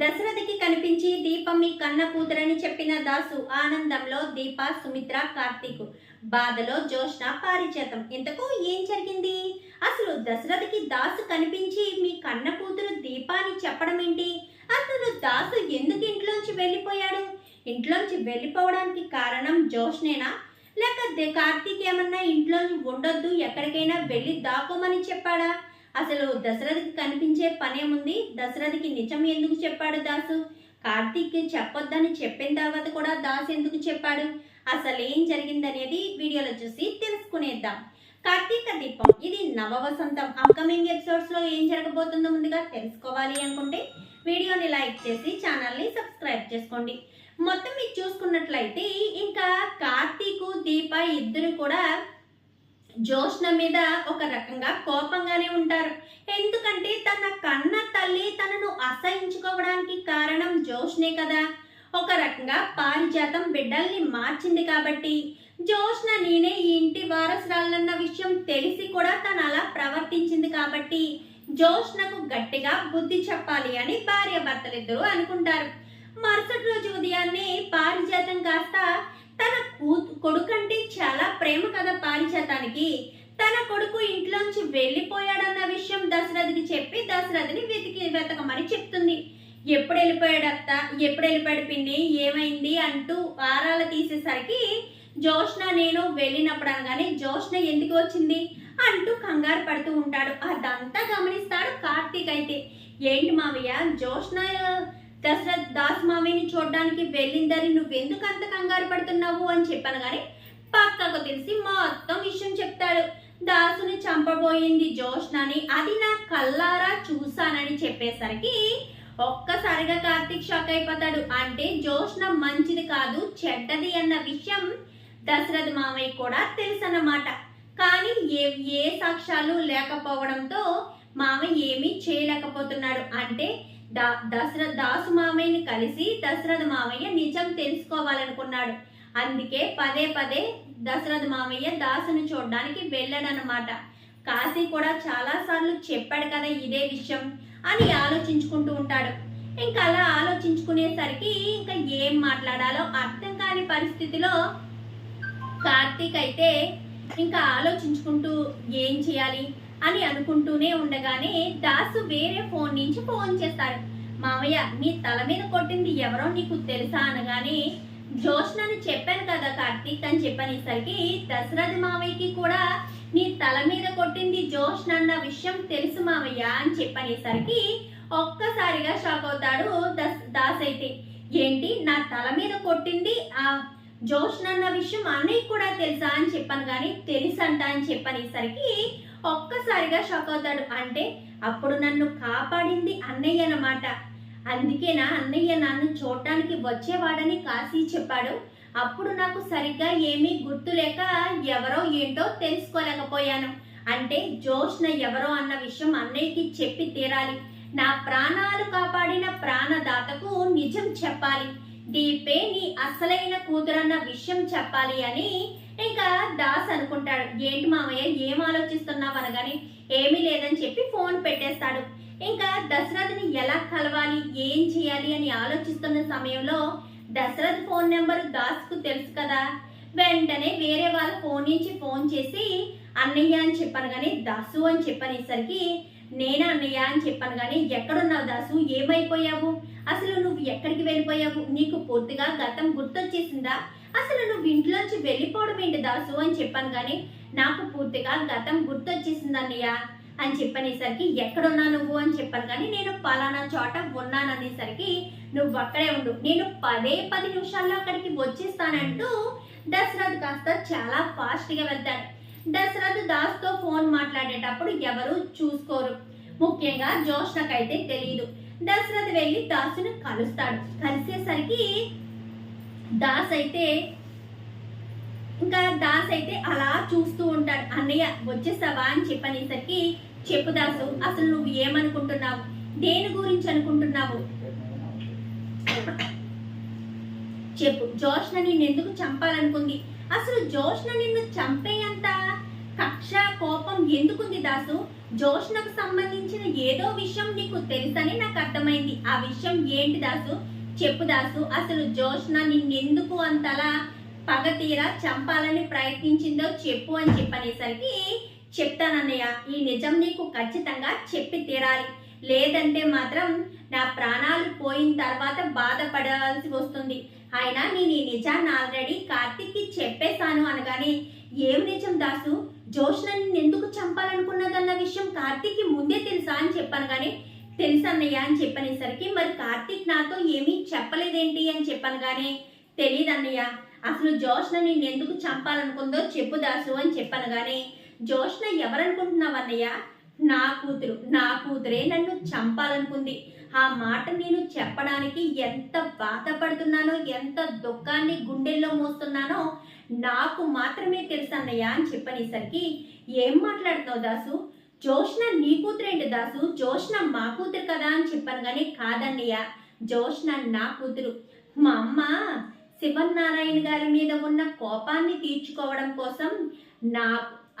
దశరథికి కనిపించి దీపం మీ కన్న కూతురని చెప్పిన దాసు ఆనందంలో దీప సుమిత్ర కార్తీక్ బాధలో జోష్న పారిచేతం. ఇంతకు ఏం జరిగింది? అసలు దశరథికి దాసు కనిపించి మీ కన్న కూతురు దీప అని చెప్పడం ఏంటి? అసలు దాసు ఎందుకు ఇంట్లోంచి వెళ్ళిపోయాడు? ఇంట్లోంచి వెళ్ళిపోవడానికి కారణం జోష్నేనా లేక కార్తీక్ ఏమన్నా ఇంట్లో ఉండొద్దు ఎక్కడికైనా వెళ్ళి దాకోమని చెప్పాడా? అసలు దశరథకి కనిపించే పనేముంది? దశరథకి నిజం ఎందుకు చెప్పాడు దాసు? కార్తీక్ చెప్పొద్దని చెప్పిన తర్వాత కూడా దాసు ఎందుకు చెప్పాడు? అసలు ఏం జరిగిందనేది వీడియోలో చూసి తెలుసుకునేద్దాం. కార్తీక దీపం ఇది నవ వసంతం అప్కమింగ్ ఎపిసోడ్స్లో ఏం జరగబోతుందో ముందుగా తెలుసుకోవాలి అనుకుంటే వీడియోని లైక్ చేసి ఛానల్ని సబ్స్క్రైబ్ చేసుకోండి. మొత్తం మీరు చూసుకున్నట్లయితే ఇంకా కార్తీకు దీప ఇద్దరు కూడా జోష్న మీద ఒక రకంగా కోపంగానే ఉంటారు. ఎందుకంటే తన కన్న తల్లి తనను అసహించుకోవడానికి కారణం జోష్నే కదా. ఒక రకంగా పారిజాతం బిడ్డల్ని మార్చింది కాబట్టి. జోష్న నేనే ఈ ఇంటి వారసురాలన్న విషయం తెలిసి కూడా తను అలా ప్రవర్తించింది కాబట్టి. జోష్నకు గట్టిగా బుద్ధి చెప్పాలి అని భార్య భర్తలిద్దరూ అనుకుంటారు. మరుసటి రోజు ఉదయాన్నే పారిజాతం కాస్త తన కూ కొడుకంటే చాలా పారిజాతానికి తన కొడుకు ఇంట్లోంచి వెళ్ళిపోయాడన్న విషయం దశరథికి చెప్పి దశరథిని వెతికి వెతకమని చెప్తుంది. ఎప్పుడు వెళ్ళిపోయాడు అత్త? ఎప్పుడు వెళ్ళిపోయాడు పిన్ని? ఏమైంది? అంటూ వారాలు తీసేసరికి జోష్న నేను వెళ్ళినప్పుడు అనగానే జోష్న ఎందుకు వచ్చింది? అంటూ కంగారు పడుతూ ఉంటాడు. అదంతా గమనిస్తాడు కార్తీక్ అయితే. ఏంటి మావయ్య జోష్న దశరథ్ దాస్ మావయ్యని చూడడానికి వెళ్ళిందని నువ్వెందుకు అంత కంగారు పడుతున్నావు? అని చెప్పాను కానీ పక్కకు తెలిసి మొత్తం విషయం చెప్తాడు. దాసుని చంపబోయింది జోష్నని అది నా కల్లారా చూశానని చెప్పేసరికి ఒక్కసారిగా కార్తీక్ షాక్ అయిపోతాడు. అంటే జోష్న మంచిది కాదు చెడ్డది అన్న విషయం దశరథ్ మామయ్య కూడా తెలుసన్నమాట. కానీ ఏ ఏ సాక్ష్యాలు లేకపోవడంతో మామయ్య ఏమీ చేయలేకపోతున్నాడు. అంటే దా దశరథ దాసు మామయ్యని కలిసి దశరథ మామయ్య నిజం తెలుసుకోవాలనుకున్నాడు. అందుకే పదే పదే దశరథ మామయ్య దాసుని చూడడానికి వెళ్ళాడనమాట కాశీ కూడా చాలాసార్లు చెప్పాడు కదా ఇదే విషయం అని ఆలోచించుకుంటూ ఉంటాడు. ఇంకా అలా ఆలోచించుకునేసరికి ఇంకా ఏం మాట్లాడాలో అర్థం కాని పరిస్థితిలో కార్తీక్ అయితే ఇంకా ఆలోచించుకుంటూ ఏం చేయాలి అని అనుకుంటూనే ఉండగానే దాసు వేరే ఫోన్ నుంచి ఫోన్ చేస్తాడు. మామయ్య నీ తల మీద కొట్టింది ఎవరో నీకు తెలుసా? అనగానే జోష్నని చెప్పాను కదా కార్తీక్ అని చెప్పనేసరికి దశరథ మావయ్యకి కూడా నీ తల మీద కొట్టింది జోష్న అన్న విషయం తెలుసు మావయ్య అని చెప్పనేసరికి ఒక్కసారిగా షాక్ అవుతాడు దస్ దాస్ అయితే. ఏంటి? నా తల మీద కొట్టింది ఆ జోష్న అన్న విషయం అన్నయ్య కూడా తెలుసా అని చెప్పాను కానీ తెలుసంట అని చెప్పనేసరికి ఒక్కసారిగా షాక్ అవుతాడు. అంటే అప్పుడు నన్ను కాపాడింది అన్నయ్య అన్నమాట. అందుకేనా అన్నయ్య నన్ను చూడటానికి వచ్చేవాడని కాశీ చెప్పాడు. అప్పుడు నాకు సరిగ్గా ఏమీ గుర్తులేక ఎవరో ఏంటో తెలుసుకోలేకపోయాను. అంటే జోష్న ఎవరో అన్న విషయం అన్నయ్యకి చెప్పి తీరాలి. నా ప్రాణాలు కాపాడిన ప్రాణదాతకు నిజం చెప్పాలి. దీపే నీ అసలైన కూతురన్న విషయం చెప్పాలి అని ఇంకా దాస్ అనుకుంటాడు. ఏంటి మామయ్య ఏం ఆలోచిస్తున్నావు అనగానే ఏమీ లేదని చెప్పి ఫోన్ పెట్టేస్తాడు. ఇంకా దశరథని ఎలా కలవాలి ఏం చేయాలి అని ఆలోచిస్తున్న సమయంలో దశరథ్ ఫోన్ నెంబర్ దాస్కు తెలుసు కదా. వెంటనే వేరే వాళ్ళ ఫోన్ నుంచి ఫోన్ చేసి అన్నయ్య అని చెప్పాను కానీ దాసు అని చెప్పనేసరికి నేనే అన్నయ్య అని చెప్పాను కానీ ఎక్కడున్నావు దాసు? ఏమైపోయావు? అసలు నువ్వు ఎక్కడికి వెళ్ళిపోయావు? నీకు పూర్తిగా గతం గుర్తొచ్చేసిందా? అసలు నువ్వు ఇంట్లోంచి వెళ్ళిపోవడం ఏంటి దాసు? అని చెప్పాను కానీ నాకు పూర్తిగా గతం గుర్తొచ్చేసింది అన్నయ్య. అని చెప్పనేసరికి ఎక్కడున్నా నువ్వు? అని చెప్పాను. కానీ నేను పలానా చోట ఉన్నాననేసరికి నువ్వు అక్కడే ఉండు. నేను పదే పది నిమిషాల్లో అక్కడికి వచ్చేస్తానంటూ దశరథ్ కాస్త చాలా ఫాస్ట్గా వెళ్తాడు. దశరథ్ దాస్తో ఫోన్ మాట్లాడేటప్పుడు ఎవరు చూసుకోరు. ముఖ్యంగా జోష్నకైతే తెలియదు దశరథ్ వెళ్ళి దాసును కలుస్తాడు. కలిసేసరికి దాస్ అయితే ఇంకా దాస్ అయితే అలా చూస్తూ ఉంటాడు. అన్నయ్య వచ్చేసావా? అని చెప్పనేసరికి చెప్పు దాసు అసలు నువ్వు ఏమనుకుంటున్నావు? దేని గురించి అనుకుంటున్నావు? చెప్పు జోష్న నిన్ను ఎందుకు చంపాలనుకుంది? అసలు జోష్న నిన్ను చంపేంత కక్ష కోపం ఎందుకుంది దాసు? జోష్నకు సంబంధించిన ఏదో విషయం నీకు తెలుసని నాకు అర్థమైంది. ఆ విషయం ఏంటి దాసు? చెప్పు దాసు అసలు జోష్న నిన్నెందుకు అంతలా పగ తీరా చంపాలని ప్రయత్నించిందో చెప్పు అని చెప్పనేసరికి చెప్తానన్నయ్య ఈ నిజం నీకు ఖచ్చితంగా చెప్పి తీరాలి. లేదంటే మాత్రం నా ప్రాణాలు పోయిన తర్వాత బాధపడాల్సి వస్తుంది. అయినా నేను ఈ నిజాన్ని ఆల్రెడీ కార్తిక్కి చెప్పేశాను అనగానే ఏం నిజం దాసు? జోష్న నిన్ను ఎందుకు చంపాలనుకున్నదన్న విషయం కార్తిక్కి ముందే తెలుసా అని చెప్పాను కానీ తెలుసన్నయ్యా అని చెప్పనేసరికి మరి కార్తిక్ నాతో ఏమీ చెప్పలేదేంటి అని చెప్పాను కానీ తెలియదన్నయ్య అసలు జోష్న నిన్ను ఎందుకు చంపాలనుకుందో చెప్పు దాసు అని చెప్పాను కానీ జోష్న ఎవరనుకుంటున్నావన్నయ్య నా కూతురు నా కూతురే నన్ను చంపాలనుకుంది. ఆ మాట నేను చెప్పడానికి ఎంత బాధపడుతున్నానో ఎంత దుఃఖాన్ని గుండెల్లో మోస్తున్నానో నాకు మాత్రమే తెలుసన్నయ్య అని చెప్పనేసరికి ఏం మాట్లాడుతావు దాసు? జోష్న నీ కూతురేంటి దాసు? జోష్న మా కూతురు కదా అని చెప్పాను కానీ కాదన్నయ్య. జోష్న నా కూతురు. మా అమ్మ శివన్నారాయణ గారి మీద ఉన్న కోపాన్ని తీర్చుకోవడం కోసం నా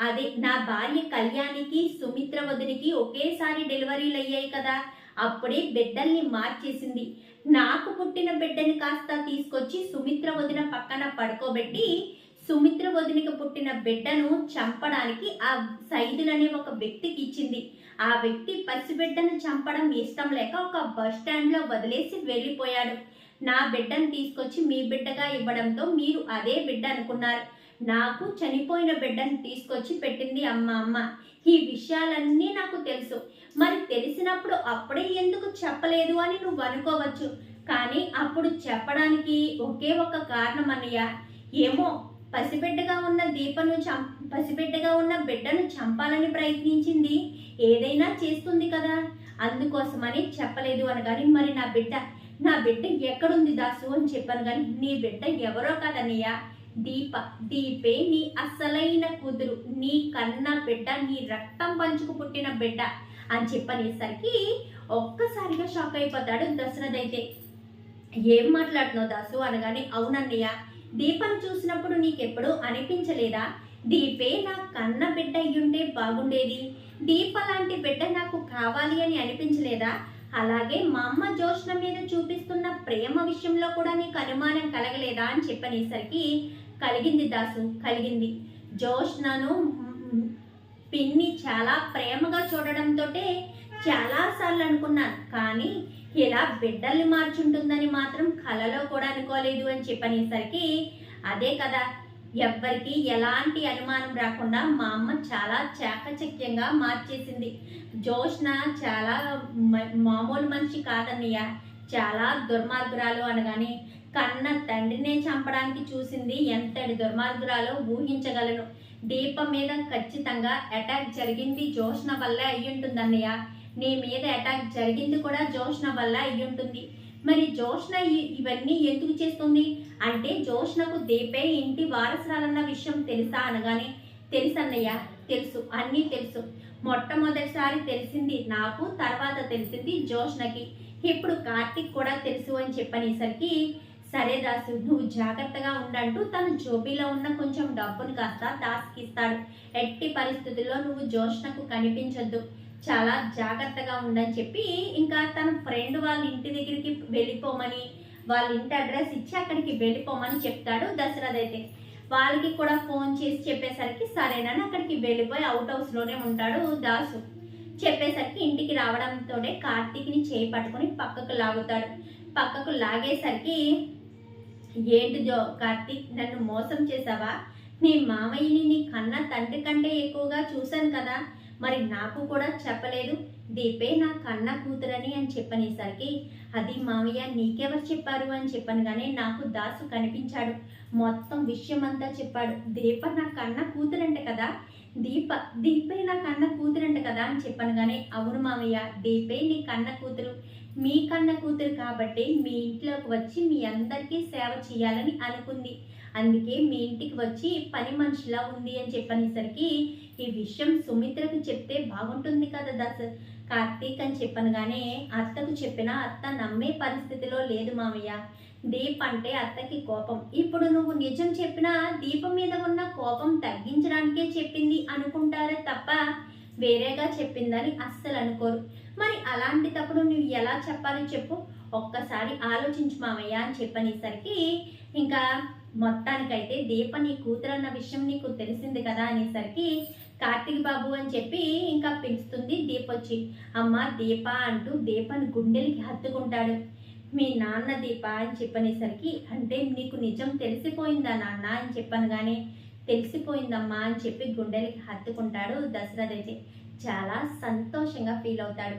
అదే నా భార్య కళ్యాణికి సుమిత్ర వదినికి ఒకేసారి డెలివరీలు అయ్యాయి కదా. అప్పుడే బిడ్డల్ని మార్చేసింది. నాకు పుట్టిన బిడ్డని కాస్త తీసుకొచ్చి సుమిత్ర వదిన పక్కన పడుకోబెట్టి సుమిత్ర వదినకి పుట్టిన బిడ్డను చంపడానికి ఆ సైదుల్ అనే ఒక వ్యక్తికి ఇచ్చింది. ఆ వ్యక్తి పసిబిడ్డను చంపడం ఇష్టం లేక ఒక బస్ స్టాండ్లో వదిలేసి వెళ్ళిపోయాడు. నా బిడ్డను తీసుకొచ్చి మీ బిడ్డగా ఇవ్వడంతో మీరు అదే బిడ్డ అనుకున్నారు. నాకు చనిపోయిన బిడ్డను తీసుకొచ్చి పెట్టింది అమ్మ అమ్మ. ఈ విషయాలన్నీ నాకు తెలుసు. మరి తెలిసినప్పుడు అప్పుడే ఎందుకు చెప్పలేదు అని నువ్వు అనుకోవచ్చు. కానీ అప్పుడు చెప్పడానికి ఒకే ఒక కారణం అన్నయ్య. ఏమో పసిబిడ్డగా ఉన్న దీపను చం పసిబిడ్డగా ఉన్న బిడ్డను చంపాలని ప్రయత్నించింది. ఏదైనా చేస్తుంది కదా. అందుకోసమని చెప్పలేదు అనగాని మరి నా బిడ్డ నా బిడ్డ ఎక్కడుంది దాసు అని చెప్పాను కానీ నీ బిడ్డ ఎవరో కాదన్నయ్య. దీప దీపే నీ అసలైన కూతురు. నీ కన్న బిడ్డ నీ రక్తం పంచుకు పుట్టిన బిడ్డ అని చెప్పనేసరికి ఒక్కసారిగా షాక్ అయిపోతాడు దశరథ్ అయితే. ఏం మాట్లాడుతున్నావు దాసు అనగానే అవునన్నయ్య దీపను చూసినప్పుడు నీకెప్పుడు అనిపించలేదా? దీపే నా కన్న బిడ్డ అయ్యుంటే బాగుండేది. దీప లాంటి బిడ్డ నాకు కావాలి అని అనిపించలేదా? అలాగే మా అమ్మ జోష్ణ మీద చూపిస్తున్న ప్రేమ విషయంలో కూడా నీకు అనుమానం కలగలేదా అని చెప్పనేసరికి కలిగింది దాసు కలిగింది. జోష్ణను పిన్ని చాలా ప్రేమగా చూడడంతో చాలాసార్లు అనుకున్నాను కానీ ఇలా బిడ్డల్ని మార్చుంటుందని మాత్రం కలలో కూడా అనుకోలేదు అని చెప్పనేసరికి అదే కదా ఎవ్వరికి ఎలాంటి అనుమానం రాకుండా మా అమ్మ చాలా చాకచక్యంగా మార్చేసింది. జోష్న చాలా మ- మామూలు మనిషి కాదన్నయ్య. చాలా దుర్మార్గురాలు అనగానే కన్న తండ్రినే చంపడానికి చూసింది ఎంతటి దుర్మార్గురాలో ఊహించగలను. దీపం మీద ఖచ్చితంగా అటాక్ జరిగింది జోష్న వల్ల అయ్యుంటుందన్నయ్య. నీ మీద అటాక్ జరిగింది కూడా జోష్న వల్ల అయ్యుంటుంది. మరి జోష్న ఇవన్నీ ఎందుకు చేస్తుంది? అంటే జోష్నకు దీపే ఇంటి వారసురాలన్న విషయం తెలుసా అనగానే తెలుసన్నయ్య తెలుసు అన్నీ తెలుసు. మొట్టమొదటిసారి తెలిసింది నాకు తర్వాత తెలిసింది జోష్నకి. ఇప్పుడు కార్తిక్ కూడా తెలుసు అని చెప్పనేసరికి సరే దాసు నువ్వు జాగ్రత్తగా ఉండంటూ తన జోబీలో ఉన్న కొంచెం డబ్బును కాస్త దాస్కి ఇస్తాడు ఎట్టి పరిస్థితుల్లో నువ్వు జోష్నకు కనిపించొద్దు. చాలా జాగ్రత్తగా ఉండని చెప్పి ఇంకా తన ఫ్రెండ్ వాళ్ళ ఇంటి దగ్గరికి వెళ్ళిపోమని వాళ్ళ ఇంటి అడ్రస్ ఇచ్చి అక్కడికి వెళ్ళిపోమని చెప్తాడు దశరథ్ అయితే. వాళ్ళకి కూడా ఫోన్ చేసి చెప్పేసరికి సరేనని అక్కడికి వెళ్ళిపోయి అవుట్ హౌస్లోనే ఉంటాడు దాసు. చెప్పేసరికి ఇంటికి రావడంతోనే కార్తీక్ని చేయి పట్టుకొని పక్కకు లాగుతాడు. పక్కకు లాగేసరికి ఏంటి జో కార్తీక్ నన్ను మోసం చేసావా? నీ మామయ్యని నీ కన్న తండ్రి కంటే ఎక్కువగా చూశాను కదా. మరి నాకు కూడా చెప్పలేదు. దీపే నా కన్న కూతురని అని చెప్పనేసరికి అది మామయ్య నీకెవరు చెప్పారు అని చెప్పాను కానీ నాకు దాసు కనిపించాడు. మొత్తం విషయం అంతా చెప్పాడు. దీప నా కన్న కూతురంట కదా. దీప దీపే నా కన్న కూతురంట కదా అని చెప్పాను కానీ అవును మామయ్య దీపే నీ కన్న కూతురు. మీ కన్న కూతురు కాబట్టి మీ ఇంట్లోకి వచ్చి మీ అందరికీ సేవ చేయాలని అనుకుంది. అందుకే మీ ఇంటికి వచ్చి పని మనిషిలా ఉంది అని చెప్పనేసరికి ఈ విషయం సుమిత్రకు చెప్తే బాగుంటుంది కదా దశ కార్తీక్ అని చెప్పనగానే అత్తకు చెప్పినా అత్త నమ్మే పరిస్థితిలో లేదు మామయ్య. దీప్ అంటే అత్తకి కోపం. ఇప్పుడు నువ్వు నిజం చెప్పినా దీపం మీద ఉన్న కోపం తగ్గించడానికే చెప్పింది అనుకుంటారే తప్ప వేరేగా చెప్పిందని అస్సలు అనుకోరు. మరి అలాంటిటప్పుడు నువ్వు ఎలా చెప్పాలి చెప్పు. ఒక్కసారి ఆలోచించు మామయ్య అని చెప్పనేసరికి ఇంకా మొత్తానికైతే దీప నీ కూతురు అన్న విషయం నీకు తెలిసింది కదా అనేసరికి కార్తీక్ బాబు అని చెప్పి ఇంకా పిలుస్తుంది దీప వచ్చి. అమ్మ దీప అంటూ దీపని గుండెలకి హత్తుకుంటాడు. మీ నాన్న దీప అని చెప్పనేసరికి అంటే నీకు నిజం తెలిసిపోయిందా నాన్న అని చెప్పాను కానీ తెలిసిపోయిందమ్మా అని చెప్పి గుండెలకి హత్తుకుంటాడు దశరథ్ అయితే. చాలా సంతోషంగా ఫీల్ అవుతాడు.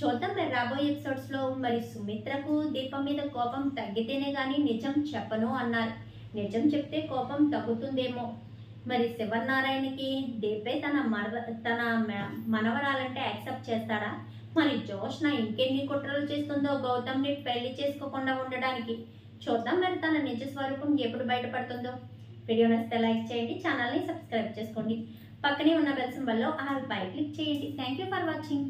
చూద్దాం మరి రాబోయే ఎపిసోడ్స్లో మరి సుమిత్రకు దీపం మీద కోపం తగ్గితేనే కానీ నిజం చెప్పను అన్నారు. నిజం చెప్తే కోపం తగ్గుతుందేమో. మరి శివనారాయణకి దీపే తన మరద తన మనవరాలంటే యాక్సెప్ట్ చేస్తాడా? మరి జోష్న ఇంకెన్ని కుట్రలు చేస్తుందో గౌతమ్ని పెళ్ళి చేసుకోకుండా ఉండడానికి. చూద్దాం మరి తన నిజ స్వరూపం ఎప్పుడు బయటపడుతుందో. వీడియో నచ్చితే లైక్ చేయండి ఛానల్ని సబ్స్క్రైబ్ చేసుకోండి. పక్కనే ఉన్న బెల్ సింబల్లో ఆల్ పై క్లిక్ చేయండి. Thank you for watching.